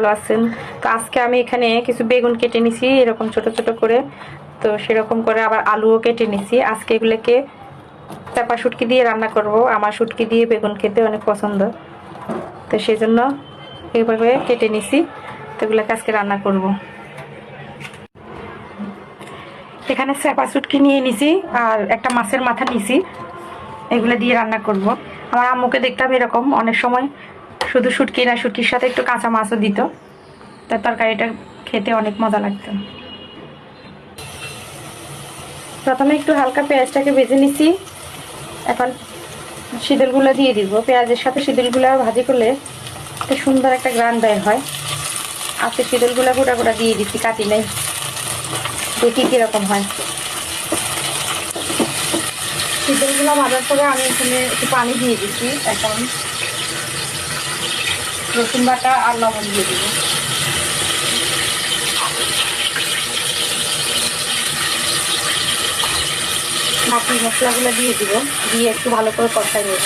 ভালো আছেন। তো আজকে আমি এখানে কিছু বেগুন কেটে নিছি, এরকম ছোট ছোট করে। তো সেরকম করে আবার আলুও কেটে নিছি। আজকে এগুলোকে চাপা শুটকি দিয়ে রান্না করব। আমার শুটকি দিয়ে বেগুন খেতে অনেক পছন্দ। তো সেই জন্য এইভাবে কেটে নিছি। তো এগুলোকে আজকে রান্না করব। এখানে চাপা শুটকি নিয়ে নিছি আর একটা মাছের মাথা নিছি। এগুলো দিয়ে রান্না করব। আমার আম্মুকে দেখতাম এরকম। অনেক সময় শুধু শুটকি না, শুটকির সাথে একটু কাঁচা মাছও দিত। তার তরকারিটা খেতে অনেক মজা লাগতো। প্রথমে একটু হালকা পেঁয়াজটাকে ভেজে নিছি। এখন শীতলগুলো দিয়ে দিব। পেঁয়াজের সাথে শীতলগুলো ভাজি করলে একটা সুন্দর একটা গ্রান বের হয়। আজকে শীতলগুলো গোটা গোটা দিয়ে দিচ্ছি, কাটি নেই। দেখি কীরকম হয়। শীতলগুলো ভাজার পরে আমি এখানে একটু পানি দিয়ে দিচ্ছি। এখন রসুন বাটা আর লবণ দিয়ে দেবো। বাকি মশলাগুলো দিয়ে দিব, দিয়ে একটু ভালো করে কষাই নেব।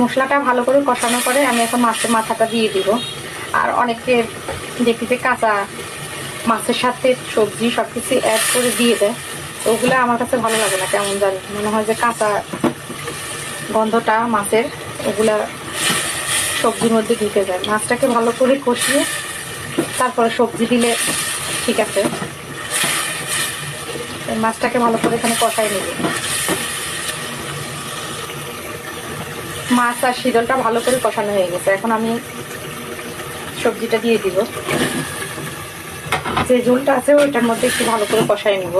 মশলাটা ভালো করে কষানো করে আমি এখন মাছের মাথাটা দিয়ে দিব। আর অনেকে দেখি যে কাঁচা মাছের সাথে সবজি সব কিছু অ্যাড করে দিয়ে দেয়। ওগুলো আমার কাছে ভালো লাগে না, কেমন জানি। মনে হয় যে কাঁচা গন্ধটা মাছের, ওগুলা সবজির মধ্যে ঢুকে যায়। মাছটাকে ভালো করে কষিয়ে তারপরে সবজি দিলে ঠিক আছে। মাছটাকে ভালো করে এখানে কষাই নেবে। মাছ আর শীতলটা ভালো করে কষানো হয়ে গেছে। এখন আমি সবজিটা দিয়ে দিব। যে ঝোলটা আছে, ওইটার মধ্যে একটু ভালো করে কষাই নিব।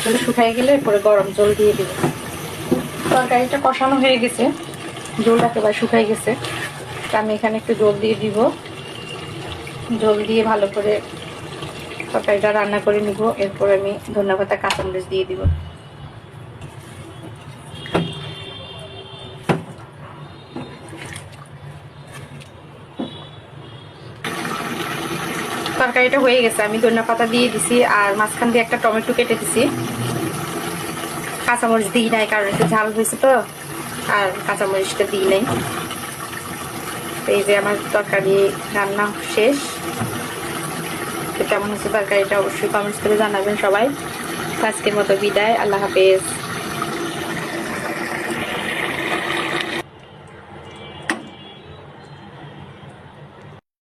তাহলে শুকাই গেলে পরে গরম জল দিয়ে দিব। তরকারিটা কষানো হয়ে গেছে। জলটা একেবারে শুকাই গেছে। আমি এখানে একটু জল দিয়ে দিব। জল দিয়ে ভালো করে তরকারিটা রান্না করে নিব। এরপর আমি ধন্যবাদ কাঁচামরিচ দিয়ে দিব। তরকারিটা হয়ে গেছে। আমি ধনিয়া পাতা দিয়ে দিছি আর মাঝখান দিয়ে একটা টমেটো কেটে দিছি। কাঁচামরিচ দিই নাই কারণ একটু ঝাল হয়েছে তো, আর কাঁচামরিচটা দিই নাই। এই যে আমার তরকারি রান্না শেষ। কেমন হচ্ছে তরকারিটা অবশ্যই কমেন্টস করে জানাবেন সবাই। আজকের মতো বিদায়, আল্লাহ হাফেজ।